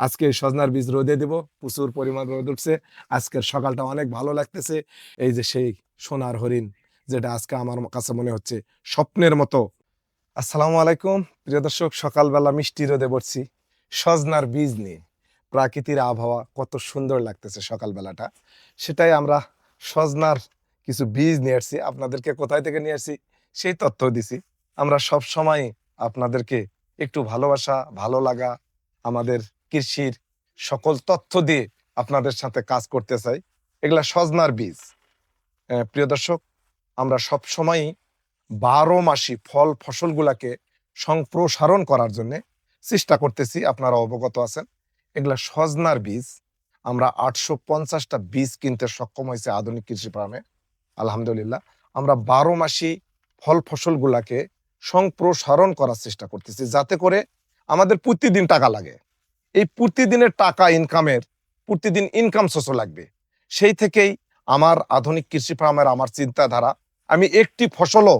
আজকে সজনার বীজ রোদে দেব, প্রচুর পরিমাণ রোদ উঠছে। আজকের সকালটা অনেক ভালো লাগতেছে। এই যে সেই সোনার হরিণ, যেটা আজকে আমার কাছে মনে হচ্ছে স্বপ্নের মতো। আসসালামু আলাইকুম। প্রিয় দর্শক, সকালবেলা মিষ্টি রোদে পড়ছি সজনার বীজ নিয়ে। প্রাকৃতির আবহাওয়া কত সুন্দর লাগতেছে সকালবেলাটা। সেটাই আমরা সজনার কিছু বীজ নিয়ে আসছি। আপনাদেরকে কোথায় থেকে নিয়ে আসছি সেই তথ্য দিছি। আমরা সব সময় আপনাদেরকে একটু ভালোবাসা, ভালো লাগা, আমাদের কৃষির সকল তথ্য দিয়ে আপনাদের সাথে কাজ করতে চাই। এগুলা সজনার বীজ। প্রিয় দর্শক, আমরা সব সময় বারো মাসি ফল ফসলগুলাকে সম্প্রসারণ করার জন্য চেষ্টা করতেছি, আপনারা অবগত আছেন। এগুলা সজনার বীজ। আমরা আটশো পঞ্চাশটা বীজ কিনতে সক্ষম হয়েছে আধুনিক কৃষি ফার্মে, আলহামদুলিল্লাহ। আমরা বারো মাসি ফল ফসলগুলাকে সম্প্রসারণ করার চেষ্টা করতেছি, যাতে করে আমাদের প্রতিদিন টাকা লাগে। এই প্রতিদিনের টাকা ইনকামের প্রতিদিন ইনকাম সোর্সও লাগবে। সেই থেকেই আমার আধুনিক কৃষি ফার্মের আমার চিন্তাধারা, আমি একটি ফসলও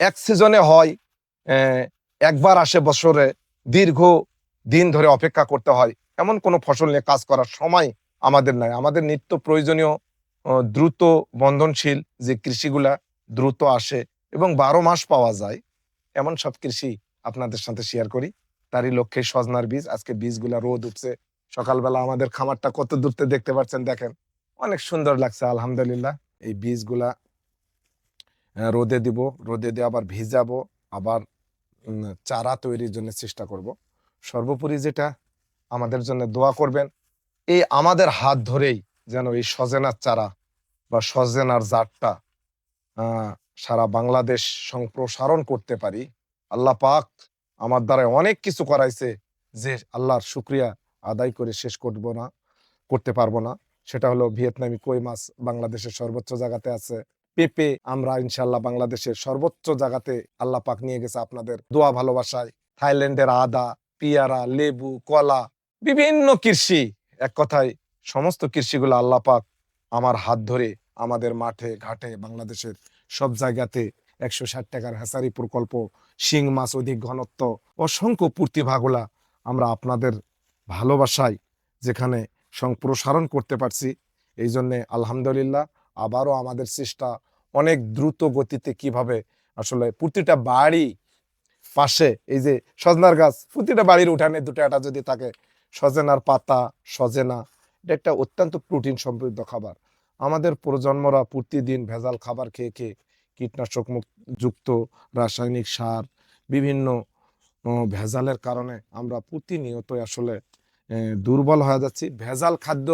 এক সিজনে হয় একবার আসে বছরে দীর্ঘ দিন ধরে অপেক্ষা করতে হয়। এমন কোনো ফসল নিয়ে কাজ করার সময় আমাদের নাই। আমাদের নিত্য প্রয়োজনীয় দ্রুত বন্ধনশীল যে কৃষিগুলা দ্রুত আসে এবং বারো মাস পাওয়া যায়, এমন সব কৃষি আপনাদের সাথে শেয়ার করি। তারই লক্ষ্যে সজনার বীজ, আজকে বীজগুলা রোদ উঠছে। সকালবেলা আমাদের খামারটা কত দূরতে দেখতে পাচ্ছেন দেখেন। অনেক সুন্দর লাগছে, আলহামদুলিল্লাহ। এই বীজগুলা রোদে দিব, রোদে দিয়ে আবার ভিজাবো, আবার চারা তৈরির জন্য চেষ্টা করব। সর্বোপরি যেটা আমাদের জন্য দোয়া করবেন, এই আমাদের হাত ধরেই যেন এই সজেনার চারা বা সজেনার জাতটা সারা বাংলাদেশ সম্প্রসারণ করতে পারি। আল্লাহ পাক আমার দ্বারা অনেক কিছু করাইছে যে আল্লাহর শুক্রিয়া আদায় করে শেষ করব না, করতে পারব না। সেটা হলো ভিয়েতনামি কই মাছ বাংলাদেশের সর্বোচ্চ জায়গাতে আছে। পেঁপে আমরা ইনশাল্লাহ বাংলাদেশের সর্বোচ্চ জায়গাতে আল্লাহ পাক নিয়ে গেছে আপনাদের দোয়া ভালোবাসায়। থাইল্যান্ডের আদা, পিয়ারা, লেবু, কলা, বিভিন্ন কৃষি, এক কথায় সমস্ত কৃষিগুলো আল্লাহ পাক আমার হাত ধরে আমাদের মাঠে, ঘাটে, বাংলাদেশের সব জায়গাতে একশো ষাট টাকার হ্যাসারি প্রকল্প, শিং মাছ অধিক ঘনত্ব, অসংখ্য প্রতিভাগুলা আমরা আপনাদের ভালোবাসায় যেখানে সম্প্রসারণ করতে পারছি। এই জন্যে আলহামদুলিল্লাহ আবারও আমাদের চেষ্টা অনেক দ্রুত গতিতে কীভাবে আসলে প্রতিটা বাড়ি পাশে, এই যে সজনার গাছ, প্রতিটা বাড়ির উঠানে দুটো একটা যদি থাকে, সজেনার পাতা, সজেনা, এটা একটা অত্যন্ত প্রোটিন সমৃদ্ধ খাবার। আমাদের প্রজন্মরা প্রতিদিন ভেজাল খাবার খেয়ে খেয়ে কীটনাশক যুক্ত রাসায়নিক সার, বিভিন্ন ভেজালের কারণে আমরা প্রতিনিয়ত আসলে দুর্বল হয়ে যাচ্ছি। ভেজাল খাদ্য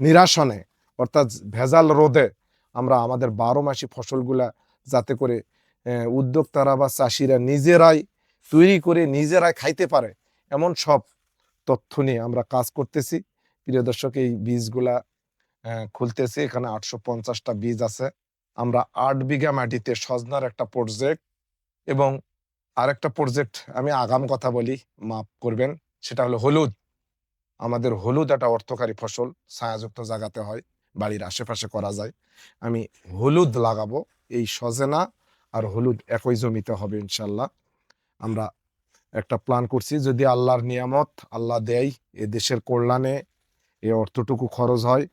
নিরাসনে, অর্থাৎ ভেজাল রোধে আমরা আমাদের বারো মাসি ফসলগুলা যাতে করে উদ্যোক্তারা বা চাষিরা নিজেরাই তৈরি করে নিজেরাই খাইতে পারে, এমন সব তথ্য নিয়ে আমরা কাজ করতেছি। প্রিয় দর্শক, এই বীজগুলা খুলতেছি। এখানে আটশো পঞ্চাশটা বীজ আছে। আমরা আট বিঘা মাটিতে সজনার একটা প্রজেক্ট এবং আরেকটা প্রজেক্ট আমি আগাম কথা বলি, মাফ করবেন, সেটা হলো হলুদ। আমাদের হলুদ একটা অর্থকারী ফসল, ছায়াযুক্ত জায়গাতে হয়, বাড়ির আশেপাশে করা যায়। আমি হলুদ লাগাবো, এই সজেনা আর হলুদ একই জমিতে হবে ইনশাল্লাহ। আমরা একটা প্ল্যান করছি, যদি আল্লাহর নিয়ামত, আল্লাহ দেয়, এ দেশের কল্যাণে এই অর্থটুকু খরচ হয়,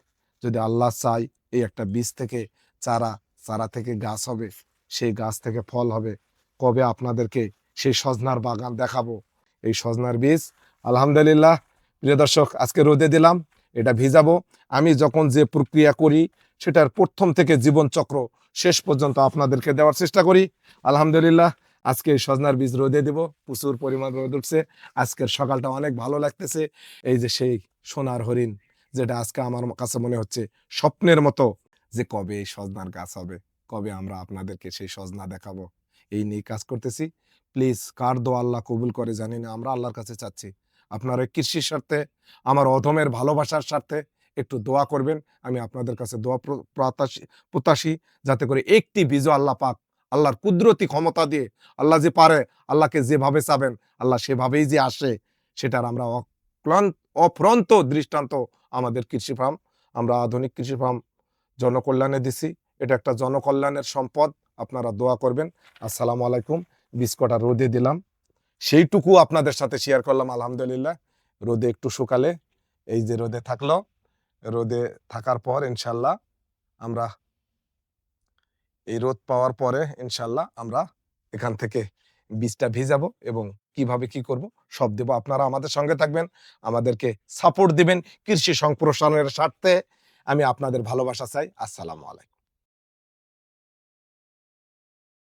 যদি আল্লাহ চাই এই একটা বীজ থেকে চারা চারা থেকে গাছ হবে, সেই গাছ থেকে ফল হবে। কবে আপনাদেরকে সেই সজনার বাগান দেখাবো? এই সজনার বীজ, আলহামদুলিল্লাহ, প্রিয় দর্শক, আজকে রোদে দিলাম, এটা ভিজাবো। আমি যখন যে প্রক্রিয়া করি, সেটার প্রথম থেকে জীবন চক্র শেষ পর্যন্ত আপনাদেরকে দেওয়ার চেষ্টা করি। আলহামদুলিল্লাহ, আজকে এই সজনার বীজ রোদে দেব, প্রচুর পরিমাণ রোদ উঠছে। আজকের সকালটা অনেক ভালো লাগতেছে। এই যে সেই সোনার হরিণ, যেটা আজকে আমার কাছে মনে হচ্ছে স্বপ্নের মতো যে কবে এই সজনার গাছ হবে, কবে আমরা আপনাদেরকে সেই সজনা দেখাবো। এই নিয়ে কাজ করতেছি। প্লিজ, কার দো আল্লাহ কবুল করে জানি না, আমরা আল্লাহর কাছে চাচ্ছি। আপনার এই কৃষির স্বার্থে, আমার অধমের ভালোবাসার স্বার্থে একটু দোয়া করবেন। আমি আপনাদের কাছে দোয়া প্র- প্রত্যাশী প্রত্যাশী যাতে করে একটি বীজও আল্লাহ পাক, আল্লাহর কুদরতি ক্ষমতা দিয়ে আল্লাহ যে পারে, আল্লাহকে যেভাবে চাবেন, আল্লাহ সেভাবেই যে আসে, সেটার আমরা অক্লান্ত, অফ্রন্ত দৃষ্টান্ত আমাদের কৃষি ফার্ম। আমরা আধুনিক কৃষি ফার্ম জনকল্যাণে দিছি। এটা একটা জনকল্যাণের সম্পদ, আপনারা দোয়া করবেন। আসসালামু আলাইকুম, বিস্কটা রোদে দিলাম। সেইটুকু আপনাদের সাথে শেয়ার করলাম, আলহামদুলিল্লাহ। রোদে একটু শুকালে, এই যে রোদে থাকল, রোদে থাকার পর ইনশাল্লাহ আমরা এই রোদ পাওয়ার পরে ইনশাল্লাহ আমরা এখান থেকে বীজটা ভিজাবো এবং কীভাবে কি করব, সব দেব। আপনারা আমাদের সঙ্গে থাকবেন, আমাদেরকে সাপোর্ট দিবেন। কৃষি সম্প্রসারণের স্বার্থে আমি আপনাদের ভালোবাসা চাই। আসসালামু আলাইকুম।